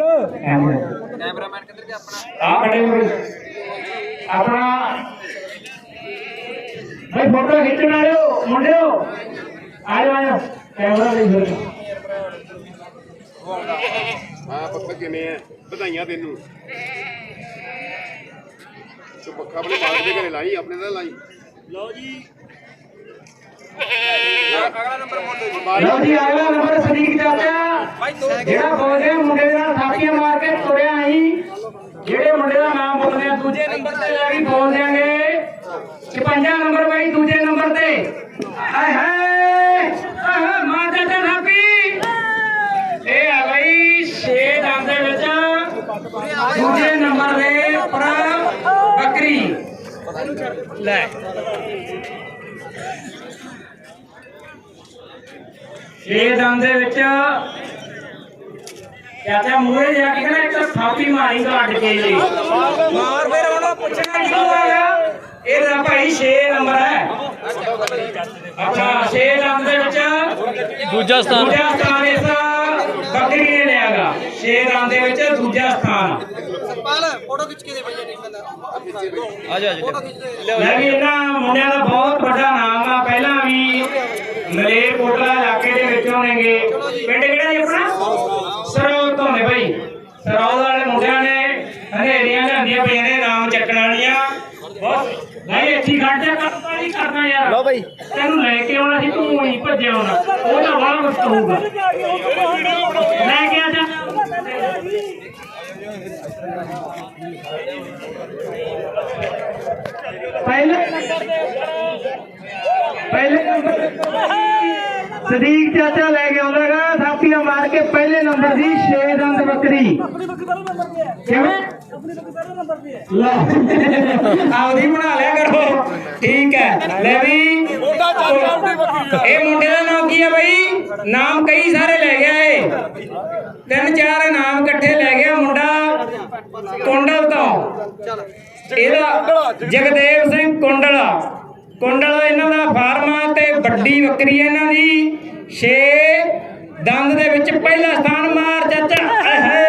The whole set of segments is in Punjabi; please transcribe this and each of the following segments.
ਕੈਮਰਾਮੈਨ ਕਿੱਧਰ ਗਿਆ ਆਪਣਾ? ਆ ਖੜੇ ਹੋ ਆਪਣਾ ਭਾਈ ਫੋਟੋ ਖਿੱਚਣ ਵਾਲਿਓ ਮੁੰਡਿਓ। ਆ ਜਾਓ ਆ ਜਾਓ ਕੈਮਰਾ ਲਈ ਫਿਰ ਹਾਂ ਪੱਪਾ ਕਿਵੇਂ ਆ? ਵਧਾਈਆਂ ਤੈਨੂੰ। ਤੂੰ ਪੱਖਾ ਆਪਣੇ ਦੇ ਘਰੇ ਲਾਈ ਆਪਣੇ ਦਾ ਲਾਈ। ਅਗਲਾ ਨੰਬਰ ਮੋਢੇ ਲਓ ਜੀ ਅਗਲਾ ਨੰਬਰ ਸਦੀਕ ਚਾਚਾ। ਜਿਹੜਾ ਬੋਲਦੇ ਮੁੰਡੇ ਦਾ ਥਾਪੀਆਂ ਮਾਰ ਕੇ ਤੁਰਿਆ ਆਈ ਜਿਹੜੇ ਮੁੰਡੇ ਦਾ ਨਾਮ ਬੋਲਦੇ ਆ, ਦੂਜੇ ਨੰਬਰ ਤੇ ਲੈ ਵੀ ਬੋਲ ਦਿਆਂਗੇ। 56 ਨੰਬਰ ਬਾਈ, ਦੂਜੇ ਨੰਬਰ ਤੇ। ਹਾਏ ਹਾਏ, ਆਹ ਮਾਰ ਚਾਚਾ ਥਾਪੀ ਇਹ ਆ ਬਾਈ, ਛੇ ਦੰਦ ਦੇ ਵਿੱਚ। ਦੂਜੇ ਨੰਬਰ ਦੇ ਉੱਪਰ ਬੱਕਰੀ। ਲੈ। ਛੇ ਦੰਦ ਦੇ ਵਿੱਚ ਚਾਚਾ ਮੂਹਰੇ ਜਾ ਕੇ ਕਹਿੰਦਾ ਇੱਕ ਥਾਪੀ ਮਾਰੀ ਕੱਢ ਕੇ ਜੀ। ਮਾਰ ਫਿਰ ਉਹਨੂੰ ਪੁੱਛਣਾ ਕਿਉਂ ਆਇਆ ਇਹਦਾ ਭਾਈ 6 ਨੰਬਰ ਹੈ। ਅੱਛਾ 6 ਦੰਦ ਦੇ ਵਿੱਚ ਦੂਜਾ ਸਥਾਨ। ਦੂਜਾ ਸਥਾਨ ਇਸ ਬੱਕਰੀ ਨੇ ਲਿਆਗਾ 6 ਦੰਦ ਦੇ ਵਿੱਚ ਦੂਜਾ ਸਥਾਨ। ਪਾਲ ਫੋਟੋ ਖਿੱਚ ਕੇ ਦੇ ਭਈਆ ਨਹੀਂ ਕਹਿੰਦਾ ਆ ਜਾ ਦੇ। ਮੈਂ ਵੀ ਇਹਨਾਂ ਮੁੰਡਿਆਂ ਦਾ ਬਹੁਤ ਵੱਡਾ ਨਾਮ ਆ। ਪਹਿਲਾਂ ਵੀ ਮਲੇਰਕੋਟਲਾ ਇਲਾਕੇ ਦੇ ਵਿੱਚੋਂ ਨੇਗੇ ਪਿੰਡ ਕਿਹੜਾ ਜੀ ਆਪਣਾ ਸਰੋਤ ਤੋਂ ਨੇ ਭਾਈ ਸਰੋਤ ਵਾਲੇ ਮੁੰਡਿਆਂ ਨੇ ਹਨੇਰੀਆਂ ਲਿਆਂਦੀਆਂ ਪਈਆਂ ਨੇ ਨਾਮ ਚੱਕਣ ਵਾਲੀਆਂ ਬਹੁਤ ਭਾਈ ਇੱਥੇ ਖੜ ਜਾ ਕੰਮ ਤਾਂ ਨਹੀਂ ਕਰਨਾ ਯਾਰ। ਲਓ ਬਾਈ। ਤੈਨੂੰ ਲੈ ਕੇ ਆਉਣਾ ਸੀ ਤੂੰ ਹੀ ਭੱਜਿਆ ਆਉਣਾ ਉਹ ਤਾਂ ਬਾਹਰ ਵਸਤ ਹੋਊਗਾ। ਲੈ ਕੇ ਆ ਜਾ। ਪਹਿਲੇ ਪਹਿਲੇ ਨੰਬਰ ਸਦੀਕ ਚਾਚਾ ਲੈ ਕੇ ਆਉਂਦਾਗਾ ਥਾਪੀਆਂ ਮਾਰ ਕੇ ਪਹਿਲੇ ਨੰਬਰ ਦੀ 6 ਦੰਦ ਬੱਕਰੀ। ਕਿਵੇਂ? ਲੈ ਆਉਦੀ ਬਣਾ ਲਿਆ ਕਰੋ। ਠੀਕ ਹੈ। ਲੈ ਵੀ। ਇਹ ਮੁੰਡੇ ਦਾ ਨਾਮ ਕੀ ਹੈ ਬਈ? ਨਾਮ ਕਈ ਸਾਰੇ ਲੈ ਗਿਆ ਏ। ਤਿੰਨ ਚਾਰ ਨਾਮ ਇਕੱਠੇ ਲੈ ਗਿਆ ਮੁੰਡਾ। ਕੁੰਡਲ ਤੋਂ। ਇਹਦਾ ਜਗਦੇਵ ਸਿੰਘ ਕੁੰਡਲ। ਕੁੰਡਲ ਇਹਨਾਂ ਦਾ ਫਾਰਮ ਵੱਡੀ ਬੱਕਰੀ ਹੈ ਇਹਨਾਂ ਦੀ। 6 ਦੰਦ ਦੇ ਵਿੱਚ ਪਹਿਲਾ ਸਥਾਨ ਮਾਰ ਚਾਚਾ। ਅਹੇ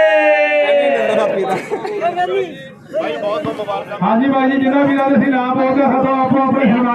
ਭਾਈ ਬਹੁਤ ਬਹੁਤ ਮੁਬਾਰਕਾਂ। ਹਾਂਜੀ ਭਾਈ ਜੀ ਜਿਨ੍ਹਾਂ ਵੀਰਾਂ ਦੇ ਅਸੀਂ ਨਾਮ ਬੋਲਦੇ ਹਾਂ ਆਪੋ ਆਪਣੇ ਸਨਮਾਨ